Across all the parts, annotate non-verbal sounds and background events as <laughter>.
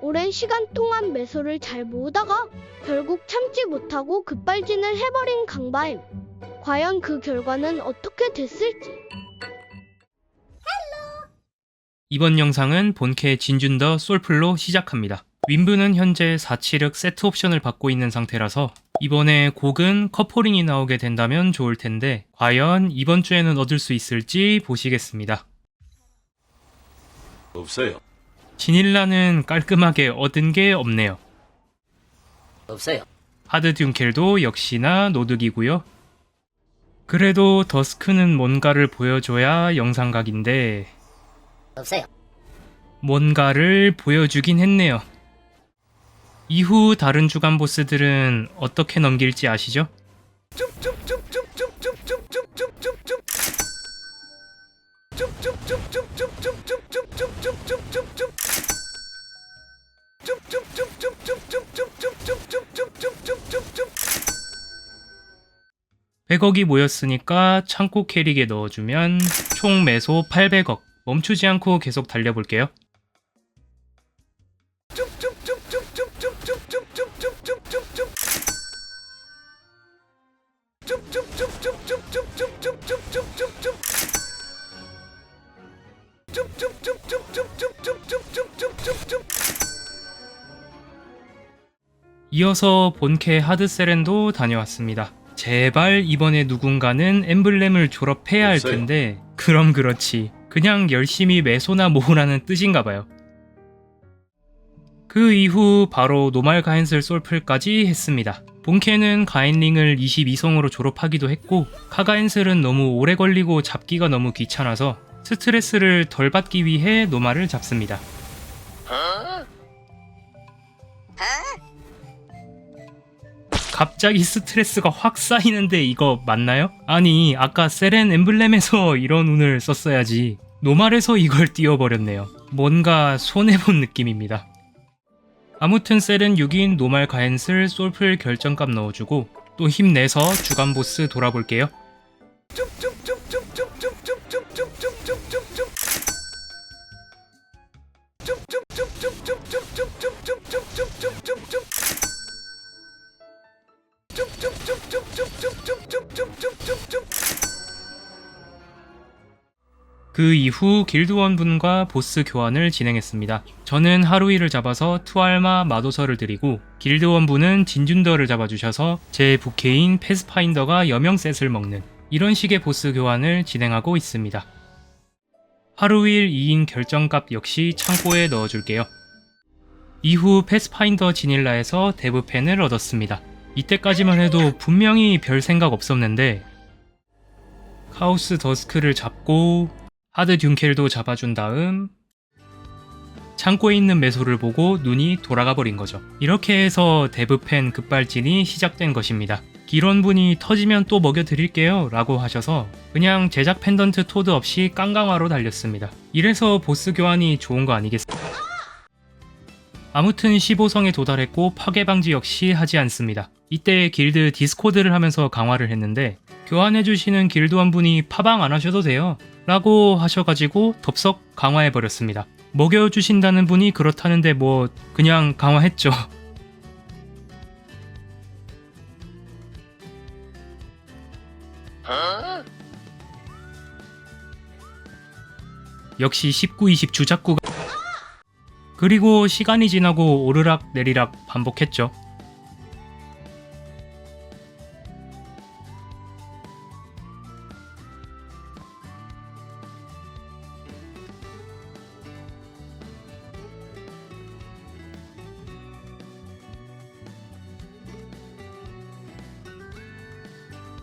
오랜 시간 동안 매소를 잘 모으다가 결국 참지 못하고 급발진을 해버린 강바임. 과연 그 결과는 어떻게 됐을지. 이번 영상은 본캐 진준더 솔플로 시작합니다. 윈브는 현재 476 세트 옵션을 받고 있는 상태라서 이번에 곡은 커플링이 나오게 된다면 좋을 텐데 과연 이번 주에는 얻을 수 있을지 보시겠습니다. 없어요. 진일라는 깔끔하게 얻은 게 없네요. 없어요. 하드 듀켈도 역시나 노득이고요. 그래도 더스크는 뭔가를 보여줘야 영상각인데 없어요. 뭔가를 보여주긴 했네요. 이후 다른 주간 보스들은 어떻게 넘길지 아시죠? (100억이) 모였으니까 창고 캐릭에 넣어주면 총 매소 (800억) 멈추지 않고 계속 달려볼게요 이어서 본캐 하드세렌도 다녀왔습니다. 제발 이번에 누군가는 엠블렘을 졸업해야 할 없어요. 텐데 그럼 그렇지. 그냥 열심히 매소나 모으라는 뜻인가 봐요. 그 이후 바로 노말 가엔슬 솔플까지 했습니다. 본캐는 가엔링을 22성으로 졸업하기도 했고 카가엔슬은 너무 오래 걸리고 잡기가 너무 귀찮아서 스트레스를 덜 받기 위해 노말을 잡습니다. 갑자기 스트레스가 확 쌓이는데 이거 맞나요? 아니 아까 세렌 엠블렘에서 이런 운을 썼어야지 노말에서 이걸 띄워버렸네요 뭔가 손해본 느낌입니다 아무튼 셀은 6인 노말 가엔슬 솔플 결정값 넣어주고 또 힘내서 주간 보스 돌아볼게요 그 이후 길드원분과 보스 교환을 진행했습니다. 저는 하루이를 잡아서 투알마 마도서를 드리고 길드원분은 진준더를 잡아주셔서 제 부캐인 패스파인더가 여명셋을 먹는 이런 식의 보스 교환을 진행하고 있습니다. 하루일 2인 결정값 역시 창고에 넣어줄게요. 이후 패스파인더 지닐라에서 데브펜을 얻었습니다. 이때까지만 해도 분명히 별 생각 없었는데 카오스 더스크를 잡고 하드 듀켈도 잡아준 다음 창고에 있는 매소를 보고 눈이 돌아가 버린 거죠. 이렇게 해서 데브펜 급발진이 시작된 것입니다. 기론분이 터지면 또 먹여드릴게요 라고 하셔서 그냥 제작 펜던트 토드 없이 깡강화로 달렸습니다. 이래서 보스 교환이 좋은 거 아니겠습니까? 아무튼 15성에 도달했고 파괴 방지 역시 하지 않습니다. 이때 길드 디스코드를 하면서 강화를 했는데 교환해주시는 길드원분이 파방 안 하셔도 돼요. 라고 하셔가지고 덥석 강화해버렸습니다. 먹여주신다는 분이 그렇다는데 뭐 그냥 강화했죠. 역시 19, 20 주작구가 그리고 시간이 지나고 오르락 내리락 반복했죠.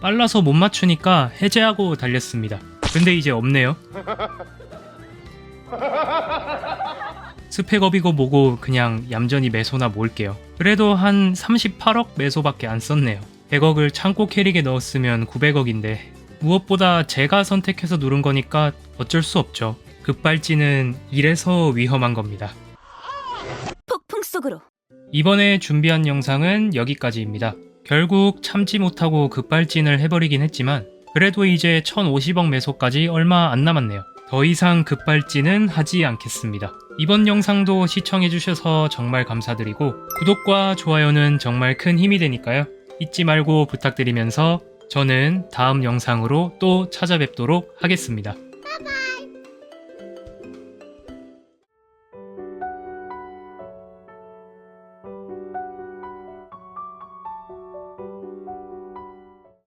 빨라서 못 맞추니까 해제하고 달렸습니다. 근데 이제 없네요. <laughs> 스펙업이고 뭐고 그냥 얌전히 매소나 모을게요. 그래도 한 38억 매소밖에 안 썼네요. 100억을 창고 캐릭에 넣었으면 900억인데 무엇보다 제가 선택해서 누른 거니까 어쩔 수 없죠. 급발진은 이래서 위험한 겁니다. 폭풍 속으로 이번에 준비한 영상은 여기까지입니다. 결국 참지 못하고 급발진을 해버리긴 했지만 그래도 이제 1050억 매소까지 얼마 안 남았네요. 더 이상 급발진은 하지 않겠습니다. 이번 영상도 시청해주셔서 정말 감사드리고 구독과 좋아요는 정말 큰 힘이 되니까요. 잊지 말고 부탁드리면서 저는 다음 영상으로 또 찾아뵙도록 하겠습니다.